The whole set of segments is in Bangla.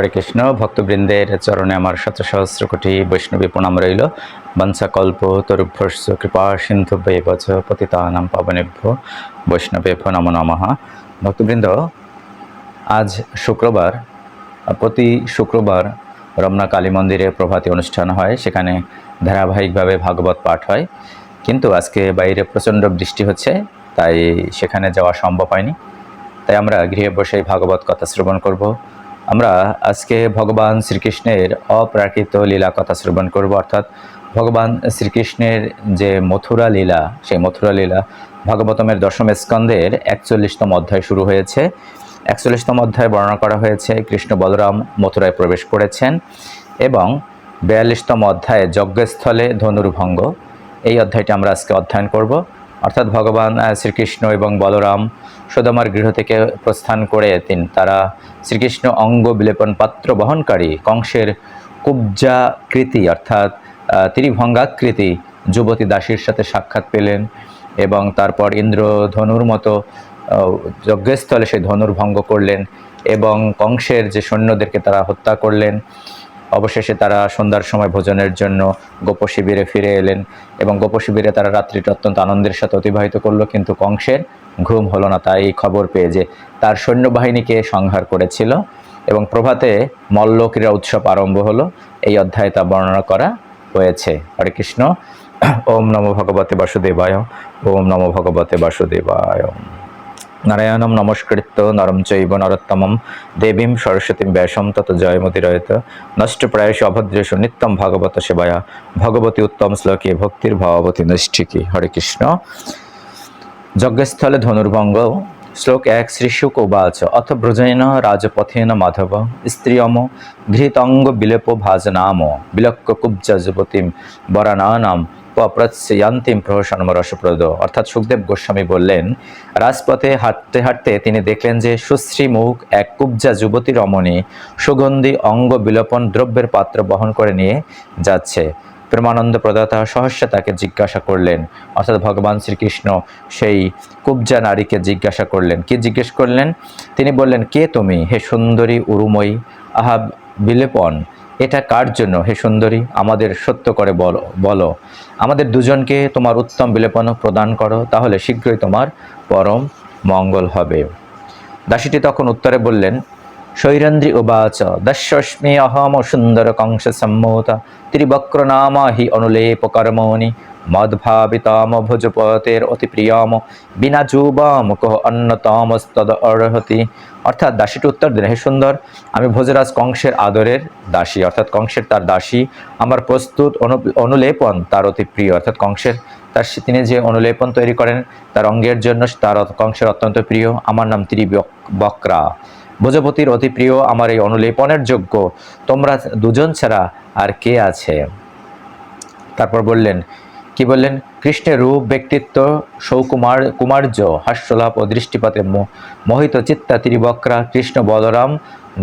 হরে কৃষ্ণ, ভক্তবৃন্দের চরণে আমার শত সহস্র কোটি বৈষ্ণবী প্রণাম রইল। বংশা কল্প তরুভ্যস্য কৃপা, সিন্ধু বচ পতিতানাম পাবনেভ্য, বৈষ্ণবেভ্য নম নমঃ। ভক্তবৃন্দ, আজ শুক্রবার, প্রতি শুক্রবার রমনা কালী মন্দিরে প্রভাতী অনুষ্ঠান হয়, সেখানে ধারাবাহিকভাবে ভাগবত পাঠ হয়। কিন্তু আজকে বাইরে প্রচণ্ড বৃষ্টি হচ্ছে, তাই সেখানে যাওয়া সম্ভব হয়নি। তাই আমরা গৃহে বসেই ভাগবত কথা শ্রবণ করব। আমরা আজকে ভগবান শ্রীকৃষ্ণের অপ্রাকৃত লীলা কথা শ্রবণ করব, অর্থাৎ ভগবান শ্রীকৃষ্ণের যে মথুরা লীলা, সেই মথুরা লীলা ভাগবতমের দশম স্কন্ধের একচল্লিশতম অধ্যায় শুরু হয়েছে। একচল্লিশতম অধ্যায় বর্ণনা করা হয়েছে, কৃষ্ণ বলরাম মথুরায় প্রবেশ করেছেন এবং বিয়াল্লিশতম অধ্যায়ে যজ্ঞস্থলে ধনুর্ভঙ্গ। এই অধ্যায়টি আমরা আজকে অধ্যয়ন করব। অর্থাৎ ভগবান শ্রীকৃষ্ণ এবং বলরাম সুদামার গৃহ থেকে প্রস্থান করে তিন তারা শ্রীকৃষ্ণ অঙ্গ বিলেপন পাত্র বহনকারী কংসের কুব্জাকৃতি অর্থাৎ ত্রিভঙ্গাকৃতি যুবতী দাসীর সাথে সাক্ষাৎ পেলেন এবং তারপর ইন্দ্র ধনুর মতো যজ্ঞস্থলে সেই ধনুর ভঙ্গ করলেন এবং কংসের যে সৈন্যদেরকে তারা হত্যা করলেন। অবশেষে তারা সন্ধ্যার সময় ভোজনের জন্য গোপ শিবিরে ফিরে এলেন এবং গোপ শিবিরে তারা রাত্রিটা অত্যন্ত আনন্দের সাথে অতিবাহিত করল, কিন্তু কংসের ঘুম হলো না, তাই খবর পেয়ে যে তার সৈন্যবাহিনীকে সংহার করেছিল এবং প্রভাতে মল্ল ক্রীড়া উৎসব আরম্ভ হলো। এই অধ্যায়ে তা বর্ণনা করা হয়েছে। হরে কৃষ্ণ। ওম নমো ভগবতে বাসুদেবায়। ওম নমো ভগবতে বাসুদেবায়। নারায়ণম নমস্কৃত্য নরম চৈব নরোত্তমম দেবীম সরস্বতীম ব্যাসম তত জয়মতিরয়ত নষ্টপ্রায়শ অভদ্রেশু নিত্যম ভাগবত সেবায়া ভগবতী উত্তম শ্লোকে ভক্তির ভাবতী নৈষ্ঠিকী হরে কৃষ্ণ যজ্ঞস্থলে ধনুর্ভঙ্গ শ্লোক এক শ্রীশুক উবাচ অথ ব্রজেন রাজপথেন মাধব স্ত্রিয়ম ঘৃতঙ্গ বিলেপ ভাজনাম বিলক্ষ কুব্জা যুবতীম বরানানাম প্রত্যয়ান্তিম প্রহসনম রসপ্রদ অর্থাৎ সুখদেব গোস্বামী বললেন, রাজপথে হাঁটতে হাঁটতে তিনি দেখলেন যে সুশ্রী মুখ, এক কুব্জা যুবতী রমণী, সুগন্ধি অঙ্গ বিলোপন দ্রব্যের পাত্র বহন করে নিয়ে যাচ্ছে। প্রেমানন্দ প্রদাতা সহস্য তাকে জিজ্ঞাসা করলেন, অর্থাৎ ভগবান শ্রীকৃষ্ণ সেই কুব্জা নারীকে জিজ্ঞাসা করলেন। কি জিজ্ঞেস করলেন? তিনি বললেন, কে তুমি? হে সুন্দরী, উরুময়ী, আহা, বিলেপন। এটা কার জন্য? হে সুন্দরী, আমাদের সত্য করে বলো বলো। আমাদের দুজনকে তোমার উত্তম বিলেপন প্রদান করো, তাহলে শীঘ্রই তোমার পরম মঙ্গল হবে। দাসীটি তখন উত্তরে বললেন শৈরেন্দ্রী উবাচ দস্যস্মি অহম সুন্দর কংস সম্মোত ত্রিবক্র নাম হি অনুলেপ কর্মণি, মদ্ভাবিতাম ভোজপতের অতি প্রিয়ম, বিনা যুবাম কহ অন্যতমস্তদ অর্হতি। অর্থাৎ দাসীটি উত্তর দিন হে সুন্দর, আমি ভোজরাজ কংসের আদরের দাসী, অর্থাৎ কংসের তার দাসী, আমার প্রস্তুত অনু- অনুলেপন তার অতি প্রিয়, অর্থাৎ কংসের তার তিনি যে অনুলেপন তৈরি করেন, তার অঙ্গের জন্য তার কংসের অত্যন্ত প্রিয়, আমার নাম ত্রিবক্রা ভোজপতির অতি প্রিয়, আমার এই অনুলেপনের যোগ্য। তোমরা দুজন ছাড়া আর কে আছে? তারপর বললেন, কি বললেন? কৃষ্ণের রূপ, ব্যক্তিত্ব, সৌকুমার, কুমার্য হাস্যলাপ ও দৃষ্টিপাতে মোহিত চিত্তা, ত্রিবক্রা, কৃষ্ণ, বলরাম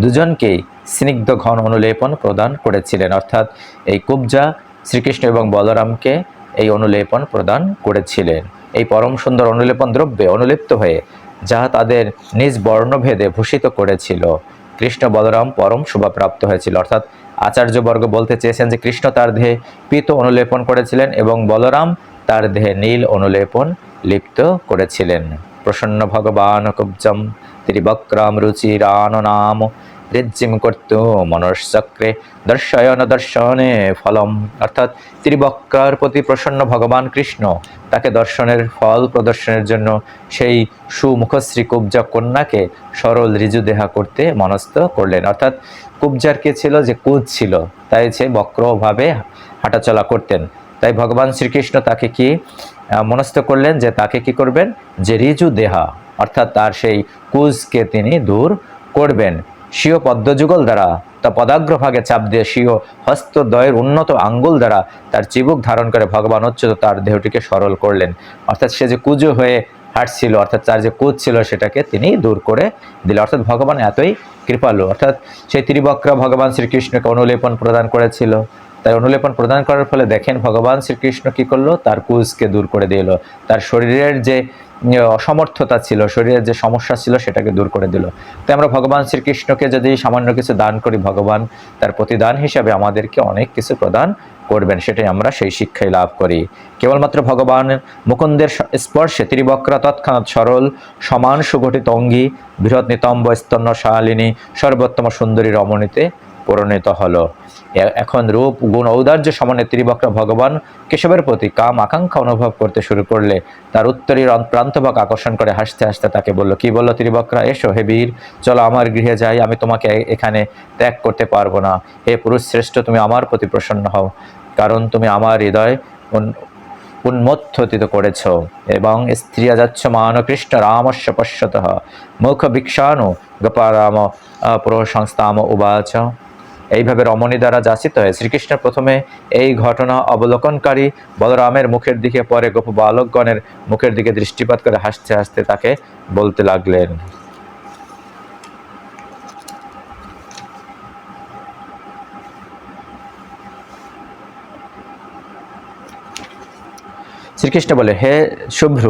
দুজনকেই স্নিগ্ধ ঘন অনুলেপন প্রদান করেছিলেন। অর্থাৎ এই কুবজা শ্রীকৃষ্ণ এবং বলরামকে এই অনুলেপন প্রদান করেছিলেন। এই পরম সুন্দর অনুলেপন দ্রব্যে অনুলিপ্ত হয়ে যাহা তাদের নিজ বর্ণভেদে ভূষিত করেছিল। কৃষ্ণ বলরাম পরম শোভাপ্রাপ্ত হয়েছিল। অর্থাৎ আচার্যবর্গ বলতে চেয়েছেন যে কৃষ্ণ তার দেহে পিত অনুলেপন করেছিলেন এবং বলরাম তার দেহে নীল অনুলেপন লিপ্ত করেছিলেন। প্রসন্ন ভগবান কুব্জম, ত্রিবক্রাম রুচিরান নাম ঋজ্জিম কর্তু মনশ্চক্রে দর্শয়ন দর্শনে ফলম। অর্থাৎ ত্রিবক্রার প্রতি প্রসন্ন ভগবান কৃষ্ণ, তাকে দর্শনের ফল প্রদর্শনের জন্য সেই সুমুখশ্রী কুব্জা কন্যাকে সরল ঋজু দেহা করতে মনস্থ করলেন। অর্থাৎ কুব্জার কে ছিল যে কুজ ছিল, তাই সে বক্রভাবে হাঁটাচলা করতেন। তাই ভগবান শ্রীকৃষ্ণ তাকে কি মনস্থ করলেন যে তাকে কি করবেন? যে ঋজু দেহা অর্থাৎ তার সেই কুজকে তিনি দূর করবেন। স্বীয় পদ্মযুগল দ্বারা তা পদাগ্রভাগে চাপ দিয়ে স্বীয় হস্তদ্বয়ের উন্নত আঙ্গুল দ্বারা তার চিবুক ধারণ করে ভগবান অচ্যুত তার দেহটিকে সরল করলেন। অর্থাৎ সে যে কুজো হয়ে হাঁটছিল, অর্থাৎ তার যে কুজ ছিল সেটাকে তিনি দূর করে দিলেন। অর্থাৎ ভগবান এতই কৃপালু। অর্থাৎ সেই ত্রিবক্র ভগবান শ্রীকৃষ্ণকে অনুলেপন প্রদান করেছিল। তাই অনুলেপন প্রদান করার ফলে দেখেন ভগবান শ্রীকৃষ্ণ কি করল? তার কুজকে দূর করে দিল তার শরীরের যে অসমর্থতা ছিল, শরীরের যে সমস্যা ছিল, সেটাকে দূর করে দিল। তাই আমরা ভগবান শ্রীকৃষ্ণকে যদি সামান্য কিছু দান করি, ভগবান তার প্রতিদান হিসাবে আমাদেরকে অনেক কিছু প্রদান করবেন, সেটাই আমরা সেই শিক্ষাই লাভ করি। কেবলমাত্র ভগবান মুকুন্দের স্পর্শে ত্রিবক্রা তৎক্ষণাৎ সরল, সমান সুগঠিত অঙ্গী, বৃহৎ নিতম্ব স্তন্য শালিনী সর্বোত্তম সুন্দরী রমণীতে পরিণত হলো। এখন রূপ, গুণ, ঔদার্য সমানে ত্রিবক্রা ভগবান কেশবের প্রতি কাম, আকাঙ্ক্ষা অনুভব করতে শুরু করলে তার উত্তরীর প্রান্তভাগ আকর্ষণ করে হাসতে হাসতে তাকে বলল, কি বলল ত্রিবক্রা? এসো হে বীর, চলো আমার গৃহে যাই, আমি তোমাকে এখানে ত্যাগ করতে পারব না। হে পুরুষ শ্রেষ্ঠ, তুমি আমার প্রতি প্রসন্ন হও, কারণ তুমি আমার হৃদয় উন- উন্মোত্থিত করেছ এবং স্ত্রিয়া যাচ্ছ মান কৃষ্ণ রামস্য পশ্যত মুখ ভিক্ষানু গোপারাম প্রসংস্থাম উবাচ। এইভাবে রমণী দ্বারা যাচিত হয়ে। শ্রীকৃষ্ণ প্রথমে এই ঘটনা অবলোকনকারী বলরামের মুখের দিকে, পরে গোপ বালকগণের মুখের দিকে দৃষ্টিপাত করে হাসতে হাসতে তাকে বলতে লাগলেন। শ্রীকৃষ্ণ বলে, হে শুভ্র,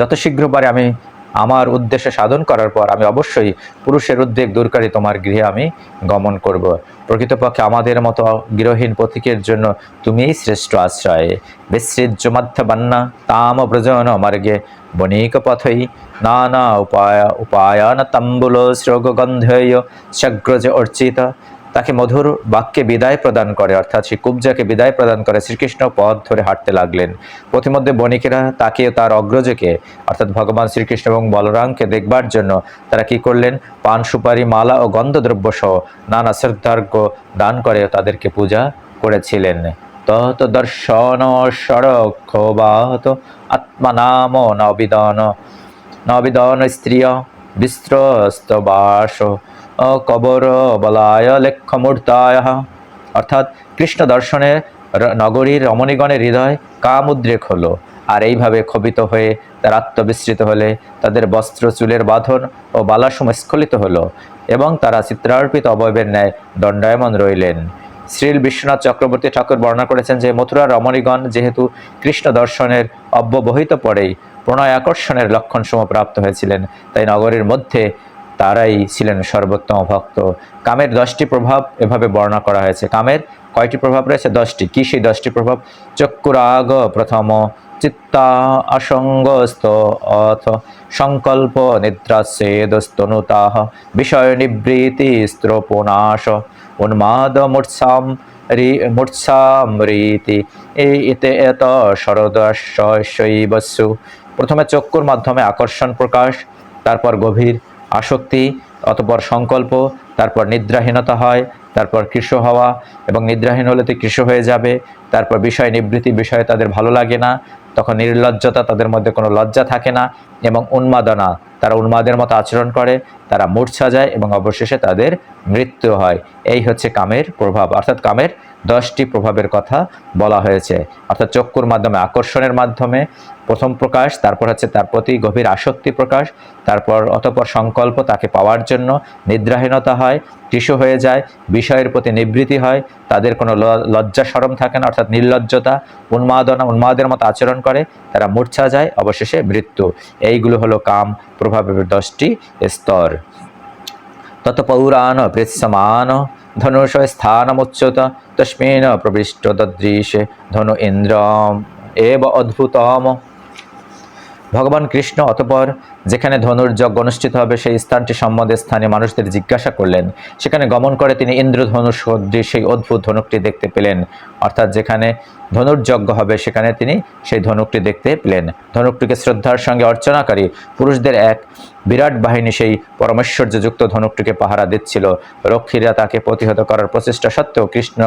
যত শীঘ্র পারে আমি আমার উদ্দেশ্য সাধন করার পর আমি অবশ্যই পুরুষের উদ্বেগ দূরকারী তোমার গৃহে আমি গমন করব। প্রকৃতপক্ষে আমাদের মতো গৃহহীন পথিকের জন্য তুমিই শ্রেষ্ঠ আশ্রয়। বিসৃজ্য মধ্যবান্না তাম ব্রজন মার্গে বণিক পথই নানা উপায় উপায়ান তাম্বুল শ্রোগন্ধেয় শগ্রজ অর্চিত তাকে মধুর বাক্যে বিদায় প্রদান করে, অর্থাৎ সেই কুবজাকে বিদায় প্রদান করে শ্রীকৃষ্ণ পথ ধরে হাঁটতে লাগলেন। পথিমধ্যে বণিকেরা তাকে তার অগ্রজকে, অর্থাৎ ভগবান শ্রীকৃষ্ণ এবং বলরামকে দেখবার জন্য তারা কি করলেন? পান, সুপারি, মালা ও গন্ধদ্রব্য সহ নানা শ্রদ্ধার্ঘ্য দান করে তাদেরকে পূজা করেছিলেন। তত দর্শন সড়ক্ষবাহত আত্মনাম নবিদন নবিদন স্ত্রিয় বিস্ত্রস্তবাস কবর বলায় লেখ্যমূর্তায় অর্থাৎ কৃষ্ণ দর্শনে নগরীর রমণীগণের হৃদয় কাম উদ্রেক হলো। আর এইভাবে ক্ষোভিত হয়ে তার আত্মবিস্মৃত হলে তাদের বস্ত্র, চুলের বাঁধন ও বালাসম স্খলিত হলো এবং তারা চিত্রার্পিত অবয়বের ন্যায় দণ্ডায়মন রইলেন। শ্রীল বিশ্বনাথ চক্রবর্তী ঠাকুর বর্ণনা করেছেন যে মথুরা রমণীগণ যেহেতু কৃষ্ণ দর্শনের অব্যবহিত পরেই প্রণয় আকর্ষণের লক্ষণসমূহ প্রাপ্ত হয়েছিলেন, তাই নগরীর মধ্যে তারাই ছিলেন সর্বোত্তম ভক্ত। কামের দশটি প্রভাব এভাবে বর্ণনা করা হয়েছে। কামের কয়টি প্রভাব রয়েছে? দশটি। কি সেই দশটি প্রভাব? চক্ষুরাগ প্রথম, চিত্তা আসঙ্গস্ত অথ, সংকল্প নিদ্রাসেদস্তনুতাহ বিষয় নিবৃতি স্ত্রোপনাশ, উন্মাদ মূর্ছাম রি মূর্ছামৃতি এই এতে এত শরদশৈবস্যু প্রথমে চক্ষুর মাধ্যমে আকর্ষণ প্রকাশ, তারপর গভীর আসক্তি, অতপর সংকল্প, তারপর নিদ্রাহীনতা হয়, তারপর কৃষ হওয়া এবং নিদ্রাহীন হলে তো কৃষ হয়ে যাবে, তারপর বিষয় নিবৃত্তি বিষয়ে তাদের ভালো লাগে না, তখন নির্লজ্জতা তাদের মধ্যে কোনো লজ্জা থাকে না এবং উন্মাদনা, তারা উন্মাদের মতো আচরণ করে, তারা মূর্ছা যায় এবং অবশেষে তাদের মৃত্যু হয়। এই হচ্ছে কামের প্রভাব। অর্থাৎ কামের দশটি প্রভাবের কথা বলা হয়েছে। অর্থাৎ চক্ষুর মাধ্যমে, আকর্ষণের মাধ্যমে, প্রথম প্রকাশ, তারপর হচ্ছে তার প্রতি গভীর আসক্তি প্রকাশ, তারপর অতপর সংকল্প তাকে পাওয়ার জন্য নিদ্রাহীনতা হয় টিসু হয়ে যায়, বিষয়ের প্রতি নিবৃত্তি হয়, তাদের কোনো লজ্জা সরম থাকে না, অর্থাৎ নির্লজ্জতা, উন্মাদনা, উন্মাদের মতো আচরণ করে, তারা মূর্ছা যায়, অবশেষে মৃত্যু। এইগুলো হলো কাম প্রভাবের দশটি স্তর। তত পৌরাণ পৃৎসমান ধনুষ স্থানমুচ্যুত, তস্মিন প্রবিষ্ট দদৃশে ধনু ইন্দ্রম এব অদ্ভুতম। ভগবান কৃষ্ণ অতপর যেখানে ধনুর যজ্ঞ অনুষ্ঠিত হবে, সেই স্থানটি সম্বন্ধে স্থানীয় মানুষদের জিজ্ঞাসা করলেন। সেখানে গমন করে তিনি ইন্দ্রধনুষ সেই অদ্ভুত ধনুকটি দেখতে পেলেন। অর্থাৎ যেখানে ধনুর যজ্ঞ হবে, সেখানে তিনি সেই ধনুকটি দেখতে পেলেন। ধনুকটিকে শ্রদ্ধার সঙ্গে অর্চনাকারী পুরুষদের এক বিরাট বাহিনী সেই পরমেশ্বর্যযুক্ত ধনুকটিকে পাহারা দিচ্ছিল। রক্ষীরা তাকে প্রতিহত করার প্রচেষ্টা সত্ত্বেও কৃষ্ণ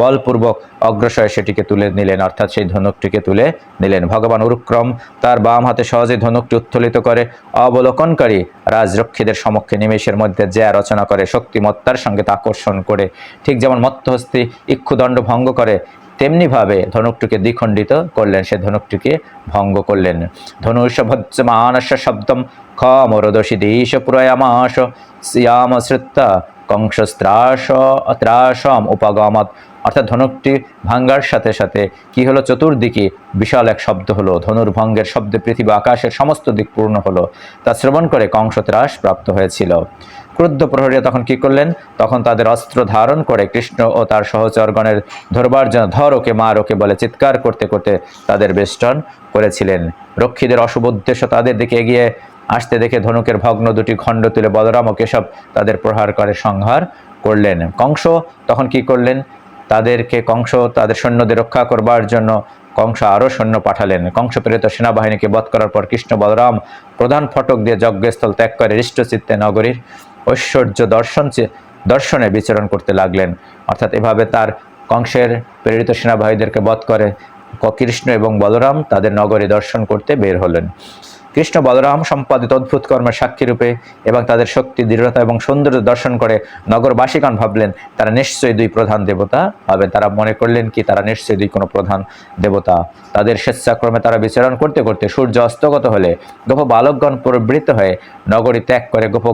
বলপূর্বক অগ্রসরে সেটিকে তুলে নিলেন, অর্থাৎ সেই ধনুকটিকে তুলে নিলেন। ভগবান উরুক্রম তার বাম হাতে সহজে ধনুকটি উত্থলিত করে অবলোকনকারী রাজরক্ষীদের সমক্ষে নিমেষের মধ্যে জ্যা রচনা করে, শক্তিমত্তার সঙ্গে তা আকর্ষণ করে। ঠিক যেমন মত্তহস্তি ইক্ষুদণ্ড ভঙ্গ করে তেমনিভাবে ধনুকটিকে দ্বিখণ্ডিত করলেন, সে ধনুকটিকে ভঙ্গ করলেন। ধনুষ ভজ্জমানস শব্দম খ মরদোষী দেশ পুরয়ামাস শ্যাম শ্রুত্তা কংসস্ত্রাস ত্রাসম উপগমত। অর্থাৎ ধনুকটি ভাঙ্গার সাথে সাথে কি হলো? চতুর্দিকে বিশাল এক শব্দ হলো ধনুর ভঙ্গের শব্দে পৃথিবী আকাশের সমস্ত দিক পূর্ণ হলো। তা শ্রবণ করে কংস ত্রাস প্রাপ্ত হয়েছিল। ক্রুদ্ধ প্রহরীরা তখন কি করলেন? তখন তাদের অস্ত্র ধারণ করে কৃষ্ণ ও তার সহচরগণের ধরবার জন্য ধর ওকে, মার ওকে বলে চিৎকার করতে করতে তাদের বেষ্টন করেছিলেন। রক্ষীদের অশুভ উদ্দেশ্য তাদের দিকে এগিয়ে আসতে দেখে ধনুকের ভগ্ন দুটি খণ্ড তুলে বলরাম ও কেশব তাদের প্রহার করে সংহার করলেন। কংস তখন কি করলেন? তাদেরকে কংস তাদের সৈন্যদের রক্ষা করবার জন্য কংস আরও সৈন্য পাঠালেন। কংস প্রেরিত সেনাবাহিনীকে বধ করার পর কৃষ্ণ বলরাম প্রধান ফটক দিয়ে যজ্ঞস্থল ত্যাগ করে হৃষ্টচিত্তে নগরীর ঐশ্বর্য দর্শন দর্শনে বিচরণ করতে লাগলেন। অর্থাৎ এভাবে তার কংসের প্রেরিত সেনাবাহীদেরকে বধ করে কৃষ্ণ এবং বলরাম তাদের নগরী দর্শন করতে বের হলেন। কৃষ্ণ বলরাম সম্পাদিত অদ্ভুত কর্মের সাক্ষী রূপে এবং তাদের শক্তি, দৃঢ়তা এবং সৌন্দর্য দর্শন করে নগরবাসীগণ ভাবলেন, তারা নিশ্চয়ই দুই প্রধান দেবতা। হবে তারা মনে করলেন কি, তারা নিশ্চয়ই দুই কোনো প্রধান দেবতা। তাদের স্বেচ্ছাক্রমে তারা বিচরণ করতে করতে সূর্য অস্তগত হলে গোপ বালকগণ প্রবৃত্ত হয়ে নগরী ত্যাগ করে গোপ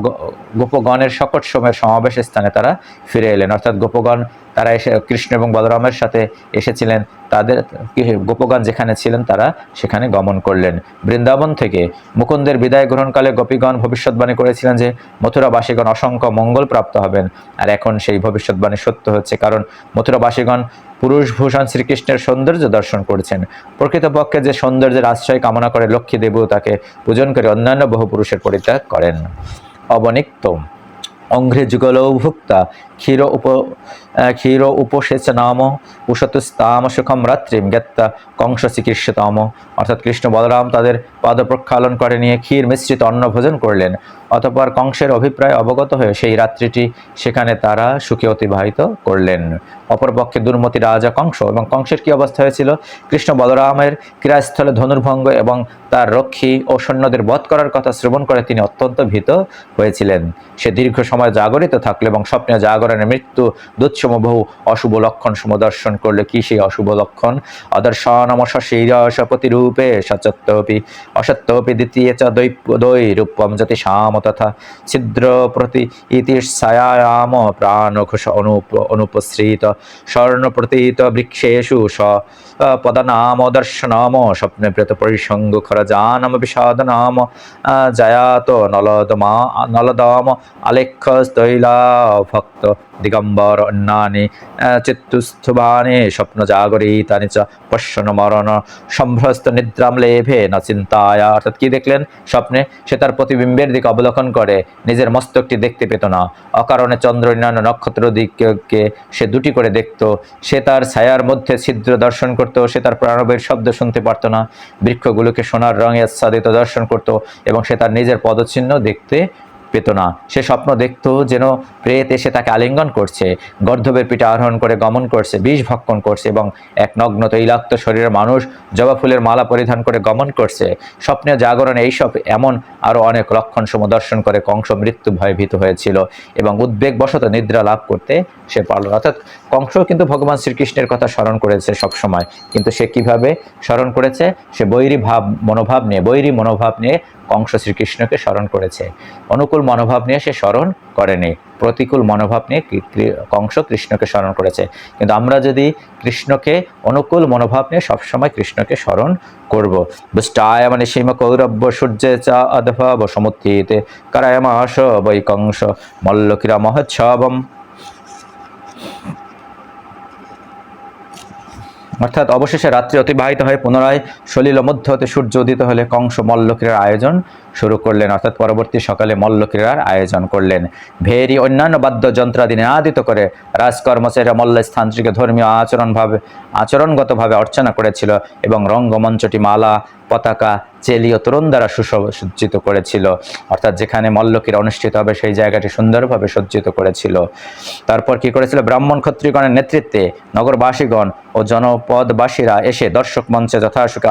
গোপগণের সকট সময়ের সমাবেশ স্থানে তারা ফিরে এলেন। অর্থাৎ গোপগণ তারা এসে কৃষ্ণ এবং বলরামের সাথে এসেছিলেন। তাদের গোপগণ যেখানে ছিলেন, তারা সেখানে গমন করলেন। বৃন্দাবন থেকে মুকুন্দের বিদায় গ্রহণকালে গোপীগণ ভবিষ্যৎবাণী করেছিলেন যে, মথুরাবাসীগণ অসংখ্য মঙ্গল প্রাপ্ত হবেন। আর এখন সেই ভবিষ্যৎবাণী সত্য হচ্ছে, কারণ মথুরাবাসীগণ পুরুষ ভূষণ শ্রীকৃষ্ণের সৌন্দর্য দর্শন করেছেন। প্রকৃতপক্ষে যে সৌন্দর্যের আশ্রয় কামনা করে লক্ষ্মী দেবও তাকে পূজন করে অন্যান্য বহু পুরুষের পরিত্যাগ করেন। অবনিক্ত অঙ্ঘ্রে যুগলৌ ভুক্তা ক্ষীর উপ ক্ষীর উপসেচ নাম উষতুস্তাম সুখম রাত্রিম জ্ঞাত্তা কংস চিকিৎসতম। অর্থাৎ কৃষ্ণ বলরাম তাদের পাদ প্রক্ষালন করে নিয়ে ক্ষীর মিশ্রিত অন্ন ভোজন করলেন। অতঃপর কংসের অভিপ্রায় অবগত হয়ে সেই রাত্রিটি সেখানে তারা সুখে অতিবাহিত করলেন। অপরপক্ষে দুর্মতি রাজা কংস এবং কংসের কি অবস্থা হয়েছিল? কৃষ্ণ বলরামের ক্রীড়াস্থলে ধনুর্ভঙ্গ এবং তার রক্ষী ও সৈন্যদের বধ করার কথা শ্রবণ করে তিনি অত্যন্ত ভীত হয়েছিলেন। সে দীর্ঘ সময় জাগরিত থাকলে এবং স্বপ্নে জাগরণের মৃত্যু দুঃসম বহু অশুভ লক্ষণ সম দর্শন করলে কি সেই অশুভ লক্ষণ? অদর্শনমশীরসপতি রূপে সচত্তপি অসত্যপি দ্বিতীয় চ দৈ রূপম যতি শ্যাম তথা ছিদ্র প্রতি ইতি ছায়ায়াম প্রাণ ঘোষ অনুপ অনুপশ্রিত স্বর্ণ প্রতীত বৃক্ষেষু স পদনাম দর্শনাম, স্বপ্নে প্রেত পরিসঙ্গ খরজানম বিষাদ নাম জয়াত নলদমা নলদম আলেখ্য স্থৈলা ভক্ত দিগম্বর অন্যানি চিত্তুস্থুবানে স্বপ্ন জাগরিতানি চ পশ্যন মরণ সম্ভ্রস্ত নিদ্রাম লেভে না চিন্তায়া অর্থাৎ কি দেখলেন স্বপ্নে সে তার প্রতিবিম্বের দিকে অবলোকন করে, নিজের মস্তকটি দেখতে পেত না। অকারণে চন্দ্র অন্যান্য নক্ষত্র দিককে সে দুটি করে দেখত। সে তার ছায়ার মধ্যে ছিদ্র দর্শন করত, সে তার প্রাণবের শব্দ শুনতে পারত না। বৃক্ষগুলোকে সোনার রঙে আচ্ছাদিত দর্শন করত এবং সে তার নিজের পদচিহ্ন দেখতে পেত না। সে স্বপ্ন দেখত যেন প্রেত এসে তাকে আলিঙ্গন করছে, গর্ধবের পিঠে আরোহণ করে গমন করছে, বিষ ভক্ষণ করছে এবং এক নগ্ন তৈলাক্ত শরীরের মানুষ জবা ফুলের মালা পরিধান করে গমন করছে। স্বপ্নে জাগরণে এইসব এমন আরও অনেক লক্ষণ সম দর্শন করে কংস মৃত্যু ভয়ে ভীত হয়েছিল এবং উদ্বেগবশত নিদ্রা লাভ করতে সে পারল অর্থাৎ কংস কিন্তু ভগবান শ্রীকৃষ্ণের কথা স্মরণ করেছে সব সময় কিন্তু সে কীভাবে স্মরণ করেছে? সে বৈরী ভাব, মনোভাব নিয়ে, বৈরী মনোভাব নিয়ে কংস শ্রীকৃষ্ণকে স্মরণ করেছে। অনুকূল মনোভাব নিয়ে সে স্মরণ করেনি। প্রতিকূল মনোভাব নিয়ে কংস কৃষ্ণকে স্মরণ করেছে। কিন্তু আমরা যদি কৃষ্ণকে অনুকূল মনোভাব নিয়ে সবসময় কৃষ্ণকে স্মরণ করব। বুষ্টায় মানে সীম কৌরব্য সূর্যে চা অধভাব সমুত্থিতে কারায়মাস বৈ কংস মল্লকিরা মহোৎসবম অর্থাৎ অবশেষে রাত্রি অতিবাহিত হয়ে পুনরায় সলিল মধ্য হতে সূর্য উদিত হলে কংস মল্লক্রীড়ার আয়োজন শুরু করলেন। অর্থাৎ পরবর্তী সকালে মল্লক্রীড়ার আয়োজন করলেন। ভেরি অন্যান্য বাদ্যযন্ত্রাদি নিনাদিত করে রাজকর্মচারীরা মল্লস্থানটিকে ধর্মীয় আচরণভাবে আচরণগতভাবে অর্চনা করেছিল এবং রঙ্গমঞ্চটি, মালা, পতাকা চেলি ও তরুণ দ্বারা সুসজ্জিত করেছিল। অর্থাৎ যেখানে মল্লকীর অনুষ্ঠিত হবে, সেই জায়গাটি সুন্দরভাবে সজ্জিত করেছিল। তারপর কি করেছিল? ব্রাহ্মণ ক্ষত্রিগণের নেতৃত্বে নগরবাসীগণ ও জনপদবাসীরা এসে দর্শক মঞ্চে যথাসুখে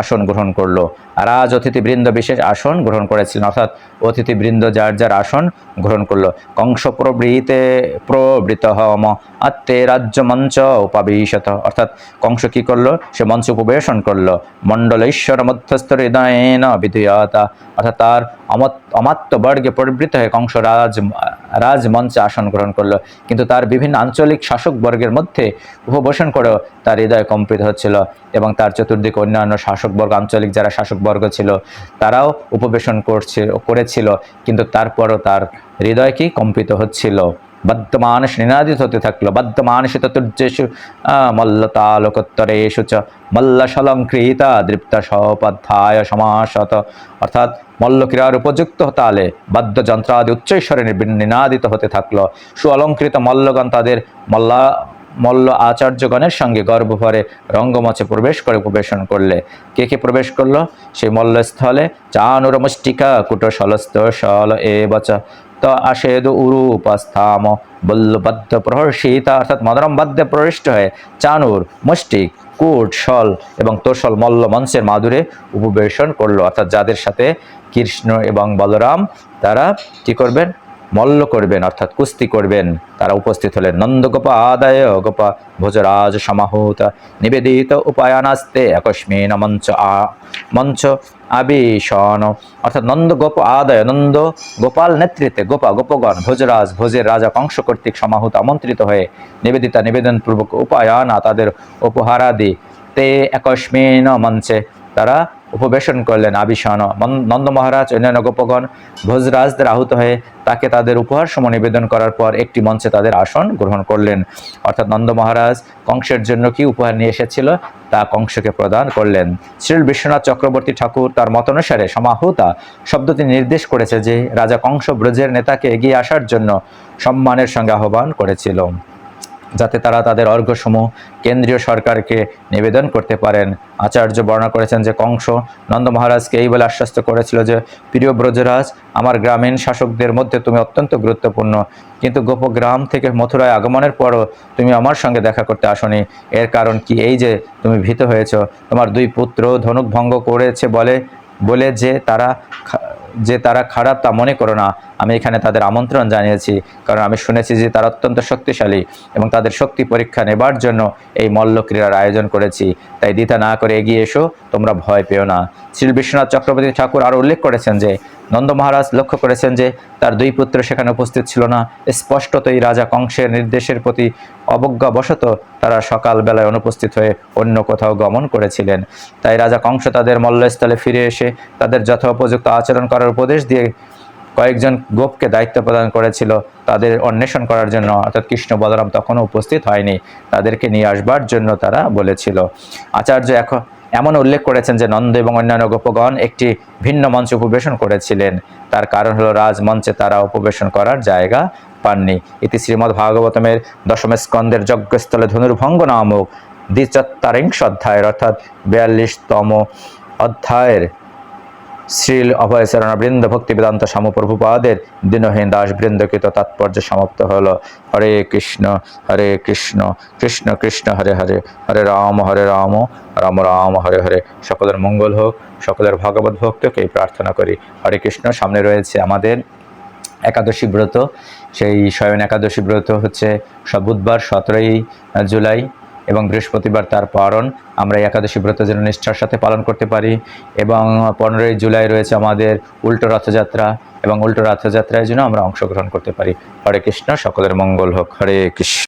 আসন গ্রহণ করল। রাজ অতিথিবৃন্দ বিশেষ আসন গ্রহণ করেছিলেন, অর্থাৎ অতিথিবৃন্দ যার যার আসন গ্রহণ করল। কংস প্রবৃতে প্রবৃত হম, আত্মে রাজ্য মঞ্চ উপাবিশত। অর্থাৎ কংস কি করল? সে মঞ্চ উপবেশন করল। মণ্ডল ঈশ্বর মধ্যস্থ হৃদয়েন বিধুয়তা। অর্থাৎ তার অমত অমাত্য বর্গে পরিবৃত হয়ে কংস রাজ রাজমঞ্চে আসন গ্রহণ করল। কিন্তু তার বিভিন্ন আঞ্চলিক শাসক বর্গের মধ্যে উপবেশন করেও তার হৃদয় কম্পিত হচ্ছিল এবং তার চতুর্দিকে অন্যান্য শাসকবর্গ আঞ্চলিক যারা শাসকবর্গ ছিল, তারাও উপবেশন করছে, করেছিল, কিন্তু তারপরও তার হৃদয় কি কম্পিত হচ্ছিল? বদ্ধমানস নিনাদিত হতে থাকল বদ্ধমানস চতুর্যেষু মল্লতালোকোত্তরেষু চ মল্লশলঙ্কৃতা দৃপ্ত সপধ্যায় সমাসত। অর্থাৎ মল্লক্রীড়ার উপযুক্ত তালে বাদ্য যন্ত্রাদি উচ্চৈশ্বরে নিনাদিত হতে থাকল। সুঅলঙ্কৃত মল্লগণ তাদের মল্লা মল্ল আচার্যগণের সঙ্গে গর্ব ভরে রঙ্গমঞ্চে প্রবেশ করে উপবেশন করলে। কে কে প্রবেশ করল? সেই মল্লস্থলে চানুরমষ্টিকা কুটশলস্ত শল এ বচ ত আশেদ উরূপস্থাম বল্লবদ্ধ প্রহর্ষিতা, অর্থাৎ মনোরম বাদ্যে প্রবিষ্ট হয়ে চানুর মুষ্টিক, কুট, শল এবং তোষল মল্ল মঞ্চের মাদুরে উপবেশন করল। অর্থাৎ যাদের সাথে কৃষ্ণ এবং বলরাম তারা কি করবেন? মল্ল করবেন, অর্থাৎ কুস্তি করবেন। তারা উপস্থিত হলেন নন্দগোপা আদায় গোপা ভোজরাজ সমাহূত, নিবেদিত উপায়ানাস্তে একস্মিন মঞ্চ আ, মঞ্চ আবিষণ অর্থাৎ নন্দ গোপ আদায় নন্দ গোপাল নেতৃত্বে গোপা, গোপগণ, ভোজরাজ, ভোজের রাজা, কংস কর্তৃক সমাহূত, আমন্ত্রিত হয়ে নিবেদিতা নিবেদনপূর্বক উপায়ানা তাদের উপহারাদি তে একস্মিন মঞ্চে তারা উপবেশন করলেন আবিশান নন্দ মহারাজ, অন্যান্য গোপগণ, ভোজরাজদের আহত হয়ে তাকে তাদের উপহার সম নিবেদন করার পর একটি মঞ্চে তাদের আসন গ্রহণ করলেন। অর্থাৎ নন্দ মহারাজ, কংসের জন্য কি উপহার নিয়ে এসেছিল? তা কংসকে প্রদান করলেন। শ্রীল বিশ্বনাথ চক্রবর্তী ঠাকুর তার মতানুসারে সমাহুতা শব্দটি নির্দেশ করেছে যে, রাজা কংস ব্রজের নেতাকে এগিয়ে আসার জন্য সম্মানের সঙ্গে আহ্বান করেছিল। যাতে তারা তাদের অর্ঘ্যসমূহ কেন্দ্রীয় সরকারকে নিবেদন করতে পারেন। আচার্য বর্ণনা করেছেন যে কংস নন্দ মহারাজকে এই বলে আশ্বস্ত করেছিল যে, প্রিয় ব্রজরাজ, আমার গ্রামীণ শাসকদের মধ্যে তুমি অত্যন্ত গুরুত্বপূর্ণ। কিন্তু গোপগ্রাম থেকে মথুরায় আগমনের পরও তুমি আমার সঙ্গে দেখা করতে আসনি। এর কারণ কি এই যে তুমি ভীত হয়েছ? তোমার দুই পুত্র ধনুক ভঙ্গ করেছে বলে বলে যে তারা যে তারা খারাপ তা মনে করো না। আমি এখানে তাদের আমন্ত্রণ জানিয়েছি, কারণ আমি শুনেছি যে তারা অত্যন্ত শক্তিশালী এবং তাদের শক্তি পরীক্ষা নেবার জন্য এই মল্লক্রীড়ার আয়োজন করেছি। তাই দ্বিধা না করে এগিয়ে এসো, তোমরা ভয় পেও না। শ্রী বিশ্বনাথ চক্রবর্তী ঠাকুর আরও উল্লেখ করেছেন যে, নন্দ মহারাজ লক্ষ্য করেছেন যে, তার দুই পুত্র সেখানে উপস্থিত ছিল না। স্পষ্টতই রাজা কংসের নির্দেশের প্রতি অবজ্ঞাবশত তারা সকাল বেলায় অনুপস্থিত হয়ে অন্য কোথাও গমন করেছিলেন। তাই রাজা কংস তাদের মল্লস্থলে ফিরে এসে তাদের যথোপযুক্ত আচরণ করার উপদেশ দিয়ে কয়েকজন গোপকে দায়িত্ব প্রদান করেছিল। তাদের অন্বেষণ করার জন্য অর্থাৎ কৃষ্ণ বলরাম তখনও উপস্থিত হয়নি। তাদেরকে নিয়ে আসবার জন্য তারা বলেছিল। আচার্য এখন এমন উল্লেখ করেছেন যে নন্দ এবং অন্যান্য গোপগণ একটি ভিন্ন মঞ্চে উপবেশন করেছিলেন। তার কারণ হলো রাজমঞ্চে তারা উপবেশন করার জায়গা পাননি। এটি শ্রীমদ্ ভাগবতমের দশম স্কন্দের যজ্ঞস্থলে ধনুর্ভঙ্গ নামক দ্বিচত্তারিংশ অধ্যায়ের অর্থাৎ বিয়াল্লিশতম অধ্যায়ের শ্রীল অভয়চরণ বৃন্দ ভক্তি বেদান্ত সমপ্রভুপাদের দীনহীন দাস বৃন্দকৃত তাৎপর্য সমাপ্ত হলো। হরে কৃষ্ণ হরে কৃষ্ণ কৃষ্ণ কৃষ্ণ, হরে হরে হরে রাম হরে রাম রাম রাম, হরে হরে। সকলের মঙ্গল হোক, সকলের ভগবত ভক্তকে প্রার্থনা করি। হরে কৃষ্ণ, সামনে রয়েছে আমাদের একাদশী ব্রত। সেই শয়ন একাদশী ব্রত হচ্ছে বুধবার সতেরোই জুলাই। এবং বৃহস্পতিবার তার পারণ। আমরা একাদশী ব্রত যেন নিষ্ঠার সাথে পালন করতে পারি এবং পনেরোই জুলাই রয়েছে আমাদের উল্টো রথযাত্রা এবং উল্টো রথযাত্রায় যেন আমরা অংশগ্রহণ করতে পারি। হরে কৃষ্ণ, সকলের মঙ্গল হোক। হরে কৃষ্ণ।